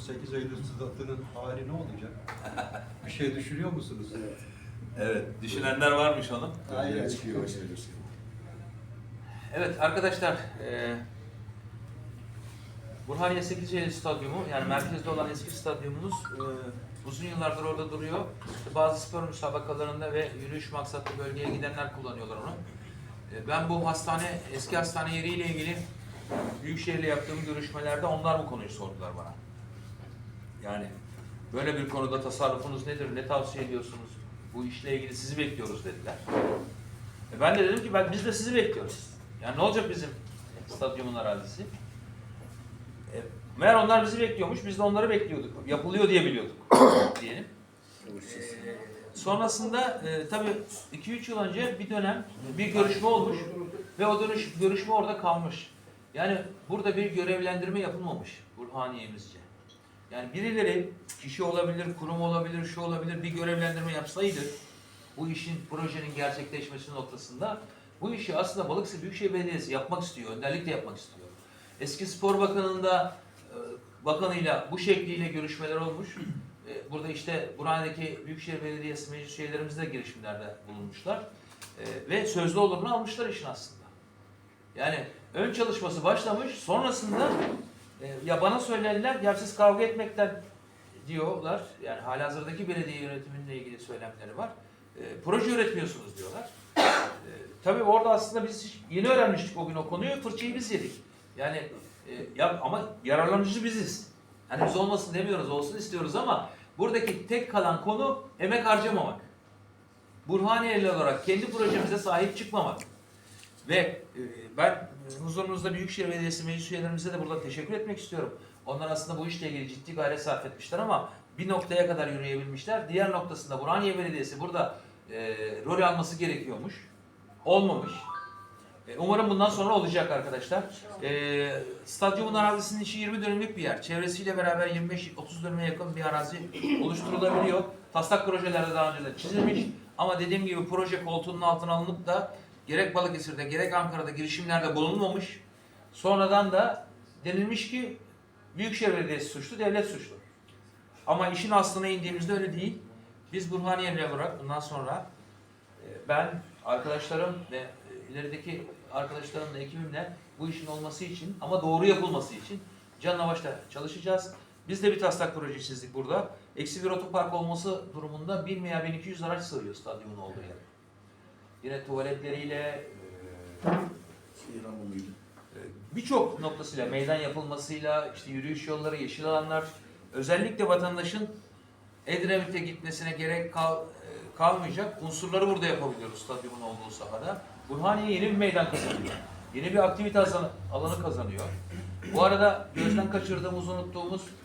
8 Eylül stadının hali ne olacak? Bir şey düşünüyor musunuz? Evet. Evet, düşünenler varmış onun. Aynen. Çıkıyor. Evet arkadaşlar, e, Burhaniye 8 Eylül Stadyumu yani merkezde olan eski stadyumumuz e, uzun yıllardır orada duruyor. İşte bazı spor müsabakalarında ve yürüyüş maksatlı bölgeye gidenler kullanıyorlar onu. E, ben bu hastane, eski hastane yeriyle ilgili Büyükşehir'le yaptığım görüşmelerde onlar bu konuyu sordular bana. Yani böyle bir konuda tasarrufunuz nedir, ne tavsiye ediyorsunuz, bu işle ilgili sizi bekliyoruz dediler. E ben de dedim ki ben, biz de sizi bekliyoruz. Yani ne olacak bizim stadyumun arazisi? E, meğer onlar bizi bekliyormuş, biz de onları bekliyorduk. Yapılıyor diye biliyorduk diyelim. E, sonrasında e, tabii 2-3 yıl önce bir dönem bir görüşme olmuş ve o dönüş, görüşme orada kalmış. Yani burada bir görevlendirme yapılmamış Burhaniye'mizce. Yani birileri, kişi olabilir, kurum olabilir, şu olabilir bir görevlendirme yapsaydı bu işin, projenin gerçekleşmesi noktasında bu işi aslında Balıkesir Büyükşehir Belediyesi yapmak istiyor, önderlik de yapmak istiyor. Eski Spor Bakanı'nda e, bakanıyla bu şekliyle görüşmeler olmuş. E, Burada işte Burhan'daki Büyükşehir Belediyesi meclis üyelerimiz de girişimlerde bulunmuşlar. E, Ve sözlü olurunu almışlar işin aslında. Yani ön çalışması başlamış, sonrasında ya bana söylediler, ya siz kavga etmekten diyorlar. Yani halihazırdaki belediye yönetiminle ilgili söylemleri var. E, proje üretmiyorsunuz diyorlar. E, tabii orada aslında biz yeni öğrenmiştik o gün o konuyu. Fırçayı biz yedik. Yani e, ya ama yararlanıcı biziz. Hani biz olmasın demiyoruz, olsun istiyoruz ama buradaki tek kalan konu emek harcamamak. Burhaniyeli olarak kendi projemize sahip çıkmamak. Ve e, ben huzurunuzda Büyükşehir Belediyesi meclis üyelerimize de burada teşekkür etmek istiyorum. Onlar aslında bu işle ilgili ciddi gayret sarf etmişler ama bir noktaya kadar yürüyebilmişler. Diğer noktasında Burhaniye Belediyesi burada e, rol alması gerekiyormuş. Olmamış. E, umarım bundan sonra olacak arkadaşlar. E, stadyumun arazisinin içi 20 dönümlük bir yer. Çevresiyle beraber 25-30 dönüme yakın bir arazi oluşturulabiliyor. Taslak projelerde daha önceden çizilmiş. Ama dediğim gibi proje koltuğunun altına alınıp da gerek Balıkesir'de gerek Ankara'da girişimlerde bulunmamış. Sonradan da denilmiş ki Büyükşehir Belediyesi suçlu, devlet suçlu. Ama işin aslına indiğimizde öyle değil. Biz Burhaniye'li olarak bundan sonra e, ben, arkadaşlarım ve e, ilerideki arkadaşlarımla, ekibimle bu işin olması için ama doğru yapılması için canla başla çalışacağız. Biz de bir taslak proje çizdik burada. Eksi bir otopark olması durumunda 1000 veya 1200 araç sığıyor stadyumun olduğu yere. Yine tuvaletleriyle, e, Şehir hamuruydu. birçok noktasıyla, meydan yapılmasıyla, işte yürüyüş yolları, yeşil alanlar, özellikle vatandaşın Edremit'e gitmesine gerek kal, e, kalmayacak unsurları burada yapabiliyoruz stadyumun olduğu sahada. Burhaniye yeni bir meydan kazanıyor. Yeni bir aktivite alanı kazanıyor. Bu arada gözden kaçırdığımız, unuttuğumuz